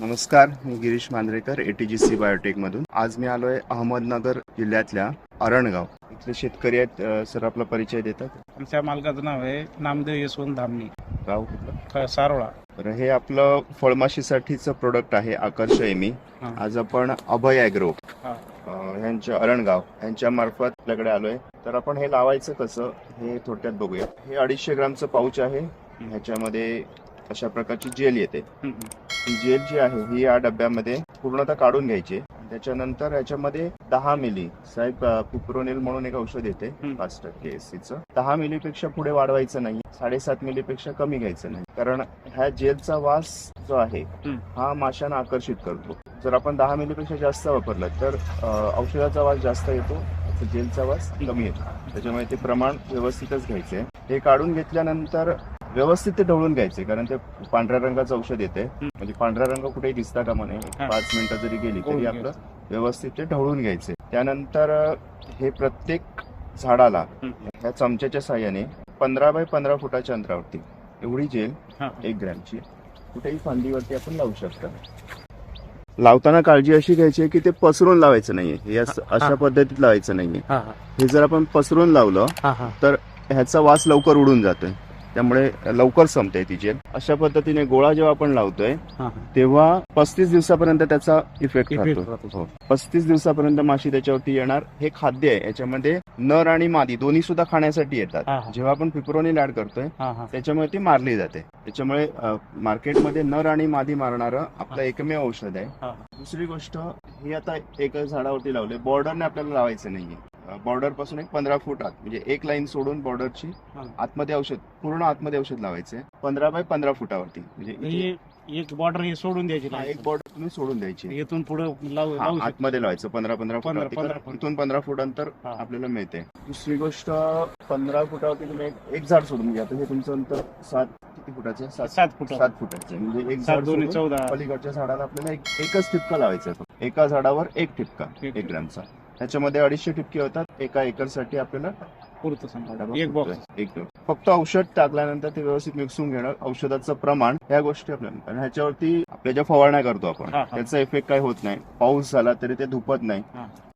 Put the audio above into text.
नमस्कार मी Girish Manjrekar ATGC biotech मधून. आज मी आलोय अहमदनगर जिल्ह्यातल्या अरणगाव इथले शेतकरी आहेत सर आपला परिचय देतात. आमच्या मालकाचं नाव आहे नामदेव यशवंत धामणी. गाव कुठलं? सारोळा. बरं हे आपलं फळमाशीसाठीचं प्रोडक्ट आहे आकर्ष एमी. आज आपण अभय ॲग्रो हा. अ, ह्यांच्या अरणगाव यांच्या मार्फत आपल्याकडे आलोय. तर आपण हे लावायचं कसं हे थोडक्यात बघूया. हे अडीचशे ग्रामचं पाऊच आहे. ह्याच्यामध्ये अशा प्रकारची जेल येते. ही जेल जी आहे ही या डब्यामध्ये पूर्णतः काढून घ्यायची. त्याच्यानंतर याच्यामध्ये दहा मिली साहेब पिप्रोनिल म्हणून एक औषध येते. पाच टक्के एसीचं दहा मिलीपेक्षा पुढे वाढवायचं नाही साडेसात मिलीपेक्षा कमी घ्यायचं नाही. कारण ह्या जेलचा वास जो आहे. हा माशांना आकर्षित करतो. जर आपण दहा मिलीपेक्षा जास्त वापरलं तर औषधाचा वास जास्त येतो जेलचा वास कमी येतो. त्याच्यामुळे ते प्रमाण व्यवस्थितच घ्यायचे हे काढून घेतल्यानंतर व्यवस्थित ते ढवळून घ्यायचे कारण ते पांढऱ्या रंगाचं औषध येते. म्हणजे पांढरा रंग कुठेही दिसता एक हा. पाच मिनिटं जरी गेली तरी आपलं व्यवस्थित ते ढवळून घ्यायचे. त्यानंतर अं, हे प्रत्येक झाडाला हम्म. ह्या चमच्याच्या साह्याने पंधरा बाय पंधरा फुटाच्या अंतरावरती एवढी जेल हा. एक ग्रॅमची. कुठेही फांदीवरती आपण लावू शकता. लावताना काळजी अशी घ्यायची आहे की ते पसरून लावायचं नाहीये. हे असं- अशा. पद्धतीत लावायचं नाहीये. हा हा. हे जर आपण पसरून लावलं हा हा. ह्याचा वास लवकर उडून जातोय. त्यामुळे लवकर संपते ती जेल. अशा पद्धतीने गोळा जेव्हा आपण लावतोय तेव्हा पस्तीस दिवसापर्यंत त्याचा इफेक्ट राहतो. हो. पस्तीस दिवसापर्यंत माशी त्याच्यावरती येणार हे खाद्य आहे. याच्यामध्ये नर आणि मादी दोन्ही सुद्धा खाण्यासाठी येतात. जेव्हा आपण पिप्रोनिल ऍड करतोय त्याच्यामुळे ती मारली जाते. त्याच्यामुळे मार्केटमध्ये नर आणि मादी मारणारं आपलं एकमेव औषध आहे. दुसरी गोष्ट ही आता एक झाडावरती लावले बॉर्डरने आपल्याला लावायचं नाहीये. बॉर्डरपासून एक पंधरा फूट आत म्हणजे एक लाईन सोडून बॉर्डरची. आतमध्ये औषध पूर्ण आतमध्ये औषध लावायचे पंधरा बाय पंधरा फुटावरती म्हणजे इथे- ही एक बॉर्डर हे सोडून द्यायची हा, एक बॉर्डर तुम्ही सोडून द्यायची इथून पुढे लावू हा, लावू शकतो आतमध्ये लावायचं पंधरा पंधरा पंधरा- फुटावरती पंधरा कारण फूट. इथून पंधरा फूट अंतर हा. आपल्याला मिळते दुसरी गोष्ट पंधरा फुटावरती तुम्ही एक- एक झाड सोडून घ्या आता हे तुमचं अंतर सात किती फुटाचं आहे? सात सात फुट सात फुटाचं आहे. म्हणजे एक सात झाड दोन्ही सोडून चौदा पलीकडच्या झाडाला आपल्याला एक एकच ठिपका लावायचा आहे फक्त. एका झाडावर एक ठिपका एक एक ग्रॅमचा त्याच्यामध्ये अडीचशे ठिपके होतात. एका एकरसाठी आपल्याला पुरतं एक बॉक्स. फक्त औषध टाकल्यानंतर ते व्यवस्थित मिक्सून घेणं औषधाचं प्रमाण ह्या गोष्टी आपल्याला आणि ह्याच्यावरती आपल्या ज्या फवारण्या करतो आपण. त्याचा इफेक्ट काही होत नाही. पाऊस झाला तरी ते धुपत नाही.